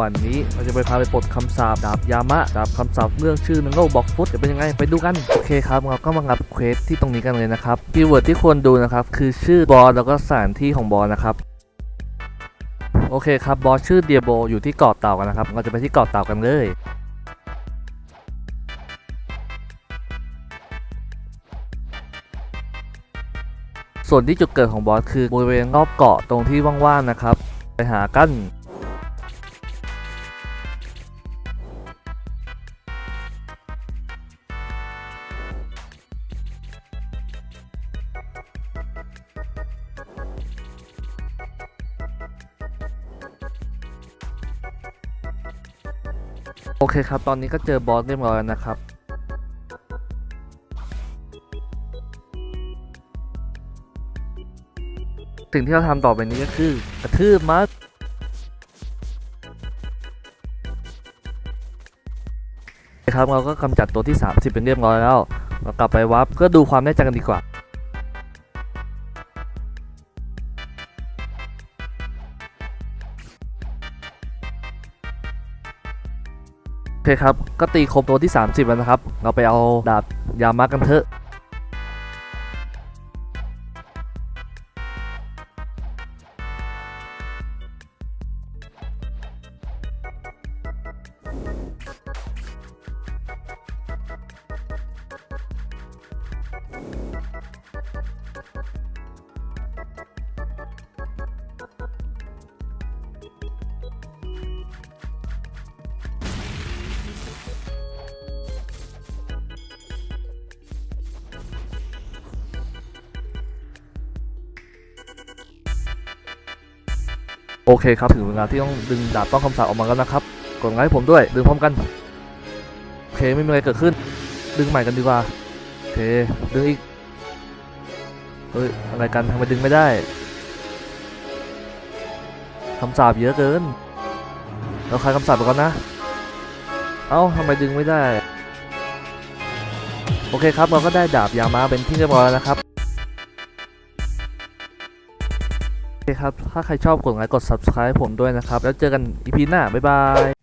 วันนี้เราจะไปพาไปปลดคำสาปดาบยามะดาบคำสาปเรื่องชื่อนังโง่บอกฟุตจะเป็นยังไงไปดูกันโอเคครับเราก็มางับเควสที่ตรงนี้กันเลยนะครับคีย์เวิร์ดที่ควรดูนะครับคือชื่อบอสแล้วก็สถานที่ของบอสนะครับโอเคครับบอสชื่อเดียโบอยู่ที่เกาะเต่ากันนะครับ เราจะไปที่เกาะเต่ากันเลยส่วนที่จุดเกิดของบอสคือบริเวณรอบเกาะตรงที่ว่างๆนะครับ ไปหากัน โอเคครับ ตอนนี้ก็เจอบอสเรียบร้อยแล้วนะครับ สิ่งที่เราทำต่อไปนี้ก็คือกระทืบมัดครับเราก็กำจัดตัวที่ 30 เป็นเรียบร้อยแล้ว เรากลับไปวับก็ดูความแน่ใจกันดีกว่า โอเคครับ ก็ตีครบตัวที่ 30แล้วนะครับ เราไปเอาดาบยามากันเถอะ โอเคครับถึงเวลาที่ต้องดึงดาบต้องคำสาปออกมาแล้วนะครับกดไลค์ให้ผมด้วย ดึงพร้อมกันโอเคไม่มีอะไรเกิดขึ้น ดึงใหม่กันดีกว่าโอเคดึงอีกเฮ้ยอะไรกันทำไมดึงไม่ได้คำสาปเยอะเกินเราคลายคำสาปไปก่อนนะ เอ้าทำไมดึงไม่ได้ โอเคครับเราก็ได้ดาบยามาเป็นที่เรียบร้อยแล้วนะครับ โอเคครับ ถ้าใครชอบกดไลค์กด subscribe ผมด้วยนะครับ แล้วเจอกัน EP หน้า บ๊ายบาย